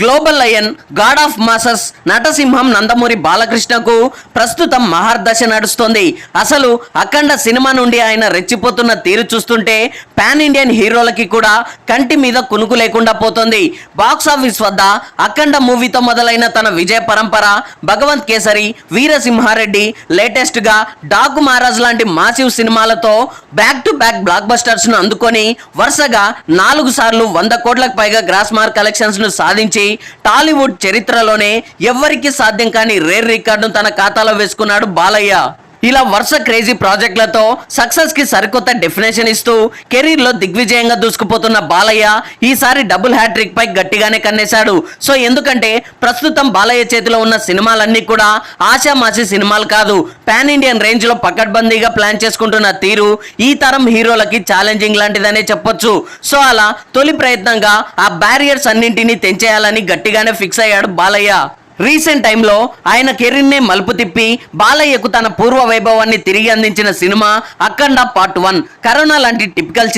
Global lion god of masses నటసింహం Nandamuri బాలకృష్ణకు ప్రస్తుతం మహార్దశ నడుస్తోంది అసలు అఖండ సినిమా నుండి ఆయన రెచ్చిపోతున్న తీరు చూస్తుంటే పాన్ ఇండియన్ హీరోలకి కూడా కంటి మీద కునుకు లేకుండా పోతుంది ఆఫీస్ వద్ద అఖండ మూవీతో మొదలైన తన విజయ పరంపర భగవంత్ కేసరి వీరసింహారెడ్డి లేటెస్ట్గా డాకు మహారాజ్ లాంటి మాసివ్ సినిమాలతో బ్యాక్ టు బ్యాక్ బ్లాక్ బస్టర్స్ను అందుకొని వరుసగా నాలుగు సార్లు వంద కోట్లకు పైగా గ్రాస్ మార్క్ కలెక్షన్స్ను సాధించి టాలీవుడ్ చరిత్రలోనే ఎవ్వరికీ సాధ్యం కాని రేర్ రికార్డును తన ఖాతాలో వేసుకున్నాడు బాలయ్య ఇలా వర్ష క్రేజీ ప్రాజెక్టులతో సక్సెస్ కి సరికొత్త డెఫినేషన్ ఇస్తూ కెరీర్ లో దిగ్విజయంగా దూసుకుపోతున్న బాలయ్య ఈసారి డబుల్ హ్యాట్రిక్ పై గట్టిగానే కన్నేశాడు సో ఎందుకంటే ప్రస్తుతం బాలయ్య చేతిలో ఉన్న సినిమాలన్నీ కూడా ఆశామాసి సినిమాలు కాదు పాన్ ఇండియన్ రేంజ్ లో పకడ్బందీగా ప్లాన్ చేసుకుంటున్న తీరు ఈ తరం హీరోలకి ఛాలెంజింగ్ లాంటిదనే చెప్పొచ్చు సో అలా తొలి ప్రయత్నంగా ఆ బ్యారియర్స్ అన్నింటినీ తెంచేయాలని గట్టిగానే ఫిక్స్ అయ్యాడు బాలయ్య రీసెంట్ టైంలో ఆయన కెరీర్నే మలుపు తిప్పి బాలయ్యకు తన పూర్వ వైభవాన్ని తిరిగి అందించిన cinema Akhanda part one corona లాంటి టిపికల్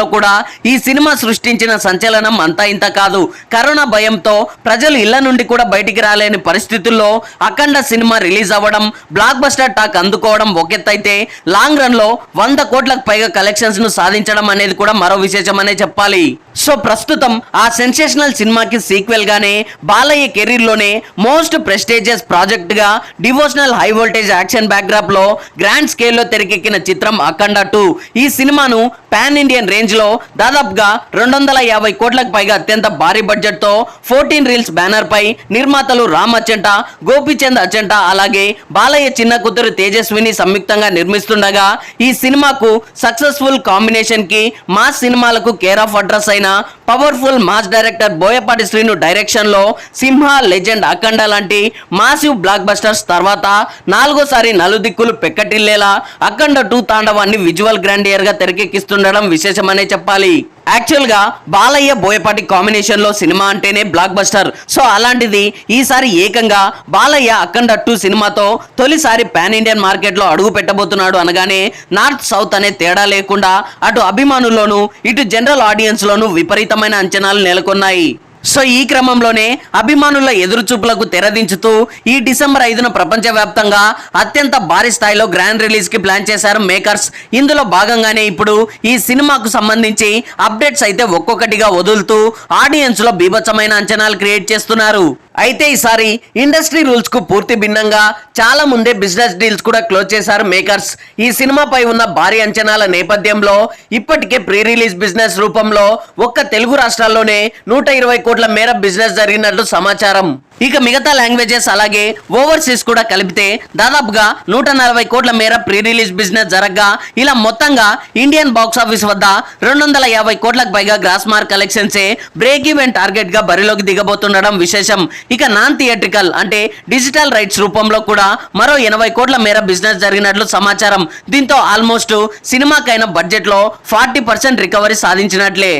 లో కూడా ఈ సినిమా సృష్టించిన సంచలనం అంతా ఇంత కాదు కరోనా భయంతో ప్రజలు ఇళ్ల నుండి కూడా బయటికి రాలేని పరిస్థితుల్లో అఖండ సినిమా రిలీజ్ అవ్వడం బ్లాక్ బస్టర్ టాక్ అందుకోవడం ఒకెత్తైతే లాంగ్ రన్లో వంద కోట్లకు పైగా కలెక్షన్స్ను సాధించడం అనేది కూడా మరో విశేషమనే చెప్పాలి సో ప్రస్తుతం ఆ సెన్సేషనల్ సినిమాకి సీక్వెల్ గానే బాలయ్య కెరీర్లోనే మోస్ట్ ప్రెస్టేజియస్ ప్రాజెక్ట్గా డివోషనల్ హై వోల్టేజ్ యాక్షన్ లో గ్రాండ్ స్కేల్లో తెరకెక్కిన చిత్రం అఖండ టూ ఈ సినిమాను పాన్ ఇండియన్ రేంజ్లో దాదాపుగా రెండు వందల యాభై కోట్లకు పైగా అత్యంత భారీ బడ్జెట్తో ఫోర్టీన్ రీల్స్ బ్యానర్ పై నిర్మాతలు రామ్ అచ్చంట గోపీచంద్ అచ్చంట అలాగే బాలయ్య చిన్న కూతురు తేజస్విని సంయుక్తంగా నిర్మిస్తుండగా ఈ సినిమాకు సక్సెస్ఫుల్ కాంబినేషన్ కి మాస్ సినిమాలకు కేర్ ఆఫ్ అడ్రస్ అయిన powerful mass director Boyapati Srinu డైరెక్షన్లో సింహ లెజెండ్ అఖండ తండ లాంటి మాసివ్ బ్లాక్ బస్టర్స్ తర్వాత నాలుగోసారి నలుదిక్కులు పెక్కటిల్లేలా అఖండ టూ తాండవాన్ని విజువల్ గ్రాండియర్ గా తెరకెక్కిస్తుండడం విశేషమనే చెప్పాలి యాక్చువల్ గా బాలయ్య బోయపాటి కాంబినేషన్లో సినిమా అంటేనే బ్లాక్ బస్టర్ సో అలాంటిది ఈసారి ఏకంగా బాలయ్య అఖండ టూ సినిమాతో తొలిసారి పాన్ ఇండియన్ మార్కెట్లో అడుగు పెట్టబోతున్నాడు అనగానే నార్త్ సౌత్ అనే తేడా లేకుండా అటు అభిమానుల్లోనూ ఇటు జనరల్ ఆడియన్స్లోనూ విపరీతమైన అంచనాలు నెలకొన్నాయి సో ఈ క్రమంలోనే అభిమానుల ఎదురుచూపులకు తెరదించుతూ ఈ డిసెంబర్ ఐదున ప్రపంచవ్యాప్తంగా అత్యంత భారీ స్థాయిలో గ్రాండ్ రిలీజ్ కి ప్లాన్ చేశారు మేకర్స్ ఇందులో భాగంగానే ఇప్పుడు ఈ సినిమాకు సంబంధించి అప్డేట్స్ అయితే ఒక్కొక్కటిగా వదులుతూ ఆడియన్స్ లో బీభత్సమైన అంచనాలు క్రియేట్ చేస్తున్నారు అయితే ఈసారి ఇండస్ట్రీ రూల్స్కు పూర్తి భిన్నంగా చాలా ముందే బిజినెస్ డీల్స్ కూడా క్లోజ్ చేశారు మేకర్స్ ఈ సినిమాపై ఉన్న భారీ అంచనాల నేపథ్యంలో ఇప్పటికే ప్రీ రిలీజ్ బిజినెస్ రూపంలో ఒక్క తెలుగు రాష్ట్రాల్లోనే నూట ఇరవై కోట్ల మేర బిజినెస్ జరిగినట్లు సమాచారం ఇక మిగతా లాంగ్వేజెస్ అలాగే ఓవర్సీస్ కూడా కలిపితే దాదాపుగా నూట నలభై కోట్ల మేర ప్రీ రిలీజ్ బిజినెస్ జరగగా ఇలా మొత్తంగా ఇండియన్ బాక్స్ ఆఫీస్ వద్ద రెండు వందల యాభై కోట్లకు పైగా గ్రాస్ మార్క్ కలెక్షన్సే బ్రేక్ ఈవెన్ టార్గెట్ గా బరిలోకి దిగబోతుండడం విశేషం ఇక నాన్ థియేట్రికల్ అంటే డిజిటల్ రైట్స్ రూపంలో కూడా మరో ఎనభై కోట్ల మేర బిజినెస్ జరిగినట్లు సమాచారం దీంతో ఆల్మోస్ట్ సినిమాకైన బడ్జెట్లో ఫార్టీ పర్సెంట్ రికవరీ సాధించినట్లే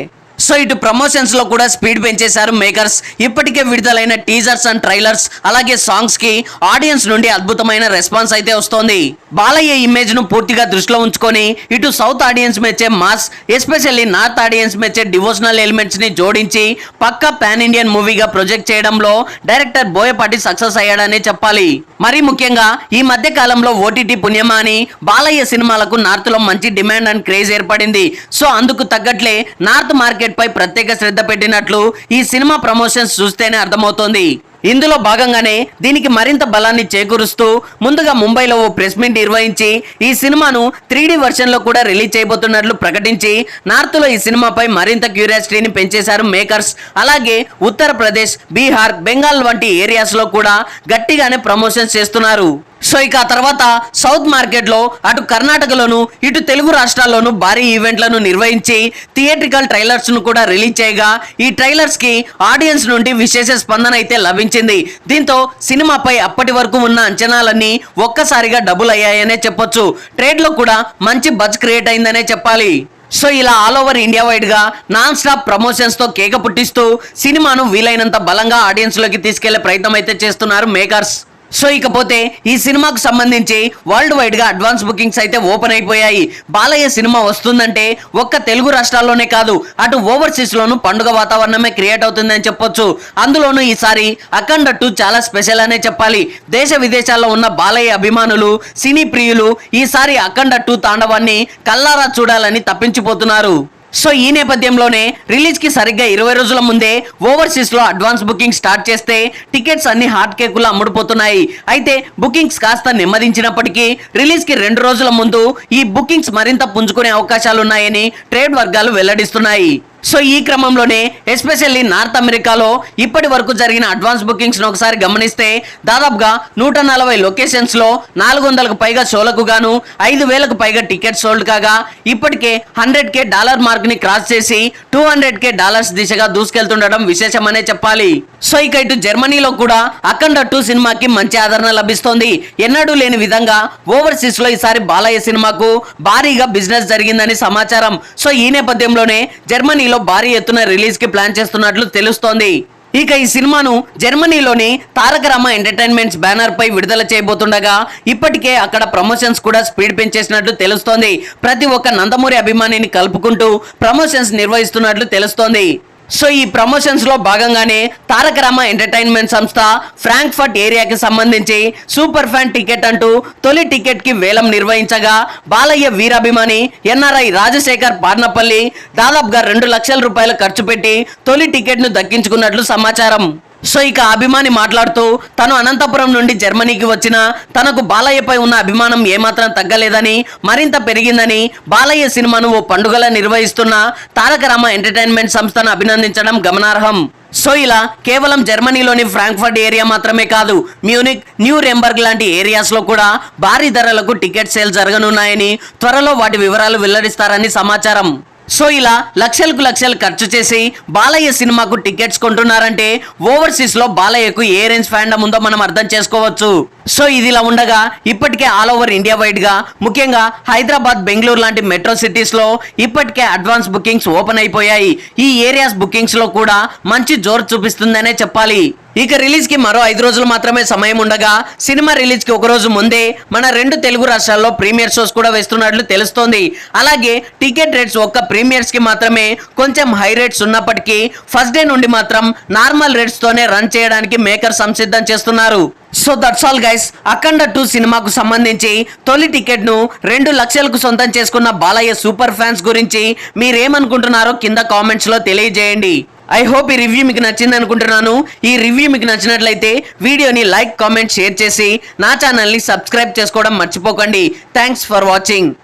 సో ఇటు ప్రమోషన్స్ లో కూడా స్పీడ్ పెంచేశారు మేకర్స్ ఇప్పటికే విడుదలైన టీజర్స్ అండ్ ట్రైలర్స్ అలాగే సాంగ్స్ కి ఆడియన్స్ నుండి అద్భుతమైన రెస్పాన్స్ అయితే వస్తోంది బాలయ్య ఇమేజ్ ను పూర్తిగా దృష్టిలో ఉంచుకొని ఇటు సౌత్ ఆడియన్స్ మెచ్చే మాస్ ఎస్పెషల్లీ నార్త్ ఆడియన్స్ మెచ్చే డివోషనల్ ని జోడించి పక్క పాన్ ఇండియన్ మూవీగా ప్రొజెక్ట్ చేయడంలో డైరెక్టర్ బోయపాటి సక్సెస్ అయ్యాడనే చెప్పాలి మరి ముఖ్యంగా ఈ మధ్య కాలంలో ఓటీటీ పుణ్యమా అని బాలయ్య సినిమాలకు నార్త్ లో మంచి డిమాండ్ అండ్ క్రేజ్ ఏర్పడింది సో అందుకు తగ్గట్లే నార్త్ మార్కెట్ సబ్జెక్ట్ పై ప్రత్యేక శ్రద్ధ పెట్టినట్లు ఈ సినిమా ప్రమోషన్స్ చూస్తేనే అర్థమవుతోంది ఇందులో భాగంగానే దీనికి మరింత బలాన్ని చేకూరుస్తూ ముందుగా ముంబైలో ఓ ప్రెస్ మీట్ నిర్వహించి ఈ సినిమాను త్రీడీ లో కూడా రిలీజ్ చేయబోతున్నట్లు ప్రకటించి నార్త్లో ఈ సినిమాపై మరింత క్యూరియాసిటీని పెంచేశారు మేకర్స్ అలాగే ఉత్తరప్రదేశ్ బీహార్ బెంగాల్ వంటి ఏరియాస్లో కూడా గట్టిగానే ప్రమోషన్స్ చేస్తున్నారు సో ఇక ఆ తర్వాత సౌత్ మార్కెట్లో అటు కర్ణాటకలోను ఇటు తెలుగు రాష్ట్రాల్లోనూ భారీ ఈవెంట్లను నిర్వహించి థియేట్రికల్ ట్రైలర్స్ను కూడా రిలీజ్ చేయగా ఈ ట్రైలర్స్కి ఆడియన్స్ నుండి విశేష స్పందన అయితే లభించింది దీంతో సినిమాపై అప్పటి వరకు ఉన్న అంచనాలన్నీ ఒక్కసారిగా డబుల్ అయ్యాయనే చెప్పొచ్చు ట్రేడ్లో కూడా మంచి బజ్ క్రియేట్ అయిందనే చెప్పాలి సో ఇలా ఆల్ ఓవర్ ఇండియా వైడ్గా నాన్ స్టాప్ ప్రమోషన్స్ తో కేక పుట్టిస్తూ సినిమాను వీలైనంత బలంగా ఆడియన్స్లోకి తీసుకెళ్లే ప్రయత్నం అయితే చేస్తున్నారు మేకర్స్ సో ఇకపోతే ఈ సినిమాకు సంబంధించి వరల్డ్ వైడ్గా అడ్వాన్స్ బుకింగ్స్ అయితే ఓపెన్ అయిపోయాయి బాలయ్య సినిమా వస్తుందంటే ఒక్క తెలుగు రాష్ట్రాల్లోనే కాదు అటు ఓవర్సీస్లోనూ పండుగ వాతావరణమే క్రియేట్ అవుతుందని చెప్పొచ్చు అందులోనూ ఈసారి అఖండ టూ చాలా స్పెషల్ అనే చెప్పాలి దేశ విదేశాల్లో ఉన్న బాలయ్య అభిమానులు సినీ ప్రియులు ఈసారి అఖండ టూ తాండవాన్ని కల్లారా చూడాలని తప్పించిపోతున్నారు సో ఈ నేపథ్యంలోనే రిలీజ్కి సరిగ్గా ఇరవై రోజుల ముందే ఓవర్సీస్లో అడ్వాన్స్ బుకింగ్ స్టార్ట్ చేస్తే టికెట్స్ అన్ని హాట్ కేకులు అమ్ముడుపోతున్నాయి అయితే బుకింగ్స్ కాస్త నెమ్మదించినప్పటికీ రిలీజ్కి రెండు రోజుల ముందు ఈ బుకింగ్స్ మరింత పుంజుకునే అవకాశాలున్నాయని ట్రేడ్ వర్గాలు వెల్లడిస్తున్నాయి సో ఈ క్రమంలోనే ఎస్పెషల్లీ నార్త్ అమెరికాలో ఇప్పటి వరకు జరిగిన అడ్వాన్స్ బుకింగ్స్ ను ఒకసారి గమనిస్తే దాదాపుగా నూట నలభై లొకేషన్స్ లో నాలుగు వందలకు పైగా షోలకు గాను ఐదు వేలకు పైగా టికెట్ సోల్డ్ కాగా ఇప్పటికే హండ్రెడ్ కే డాలర్ మార్క్ ని క్రాస్ చేసి టూ హండ్రెడ్ కే డాలర్స్ దిశగా దూసుకెళ్తుండడం విశేషమనే చెప్పాలి సో ఇక ఇటు జర్మనీలో కూడా అఖండ టూ సినిమాకి మంచి ఆదరణ లభిస్తోంది ఎన్నడూ లేని విధంగా ఓవర్సీస్ లో ఈసారి బాలయ్య సినిమాకు భారీగా బిజినెస్ జరిగిందని సమాచారం సో ఈ నేపథ్యంలోనే జర్మనీలో జూలైలో భారీ ఎత్తున రిలీజ్ కి ప్లాన్ చేస్తున్నట్లు తెలుస్తోంది ఇక ఈ సినిమాను జర్మనీలోని తారక రామ ఎంటర్టైన్మెంట్స్ బ్యానర్ పై విడుదల చేయబోతుండగా ఇప్పటికే అక్కడ ప్రమోషన్స్ కూడా స్పీడ్ పెంచేసినట్లు తెలుస్తోంది ప్రతి ఒక్క నందమూరి అభిమానిని కలుపుకుంటూ ప్రమోషన్స్ నిర్వహిస్తున్నట్లు తెలుస్తోంది సో ఈ ప్రమోషన్స్లో భాగంగానే తారక రామ ఎంటర్టైన్మెంట్ సంస్థ ఫ్రాంక్ఫర్ట్ ఏరియాకి సంబంధించి సూపర్ ఫ్యాన్ టికెట్ అంటూ తొలి టికెట్కి వేలం నిర్వహించగా బాలయ్య వీరాభిమాని ఎన్ఆర్ఐ రాజశేఖర్ పార్నపల్లి దాదాపుగా రెండు లక్షల రూపాయలు ఖర్చు పెట్టి తొలి టికెట్ను దక్కించుకున్నట్లు సమాచారం సో ఇక అభిమాని మాట్లాడుతూ తను అనంతపురం నుండి జర్మనీకి వచ్చిన తనకు బాలయ్యపై ఉన్న అభిమానం ఏమాత్రం తగ్గలేదని మరింత పెరిగిందని బాలయ్య సినిమాను ఓ పండుగలా నిర్వహిస్తున్న తారకరామ ఎంటర్టైన్మెంట్ సంస్థను అభినందించడం గమనార్హం సో ఇలా కేవలం జర్మనీలోని ఫ్రాంక్ఫర్ట్ ఏరియా మాత్రమే కాదు మ్యూనిక్ న్యూ రెంబర్గ్ లాంటి ఏరియాస్లో కూడా భారీ ధరలకు టికెట్ సేల్ జరగనున్నాయని త్వరలో వాటి వివరాలు వెల్లడిస్తారని సమాచారం సో ఇలా లక్షలకు లక్షలు ఖర్చు చేసి బాలయ్య సినిమాకు టికెట్స్ కొంటున్నారంటే ఓవర్సీస్లో బాలయ్యకు ఏ రేంజ్ ఫ్యాండమ్ ఉందో మనం అర్థం చేసుకోవచ్చు సో ఇదిలా ఉండగా ఇప్పటికే ఆల్ ఓవర్ ఇండియా వైడ్గా ముఖ్యంగా హైదరాబాద్ బెంగళూరు లాంటి మెట్రో సిటీస్లో ఇప్పటికే అడ్వాన్స్ బుకింగ్స్ ఓపెన్ అయిపోయాయి ఈ ఏరియాస్ బుకింగ్స్లో కూడా మంచి జోరు చూపిస్తుందనే చెప్పాలి ఇక రిలీజ్ కి మరో ఐదు రోజులు మాత్రమే సమయం ఉండగా సినిమా రిలీజ్ కి ఒక రోజు ముందే మన రెండు తెలుగు రాష్ట్రాల్లో ప్రీమియర్ షోస్ కూడా వేస్తున్నట్లు తెలుస్తోంది అలాగే టికెట్ రేట్స్ ఒక్క ప్రీమియర్స్ కి మాత్రమే కొంచెం హై రేట్స్ ఉన్నప్పటికీ ఫస్ట్ డే నుండి మాత్రం నార్మల్ రేట్స్ తోనే రన్ చేయడానికి మేకర్ సంసిద్ధం చేస్తున్నారు so that's all guys Akhanda two సినిమాకు సంబంధించి తొలి టికెట్ ను రెండు లక్షలకు సొంతం చేసుకున్న బాలయ్య సూపర్ ఫ్యాన్స్ గురించి మీరేమనుకుంటున్నారో కింద కామెంట్స్ లో తెలియజేయండి ఐ హోప్ ఈ రివ్యూ మీకు నచ్చింది అనుకుంటున్నాను ఈ రివ్యూ మీకు నచ్చినట్లయితే వీడియోని లైక్ కామెంట్ షేర్ చేసి నా ఛానల్ని సబ్స్క్రైబ్ చేసుకోవడం మర్చిపోకండి థ్యాంక్స్ ఫర్ వాచింగ్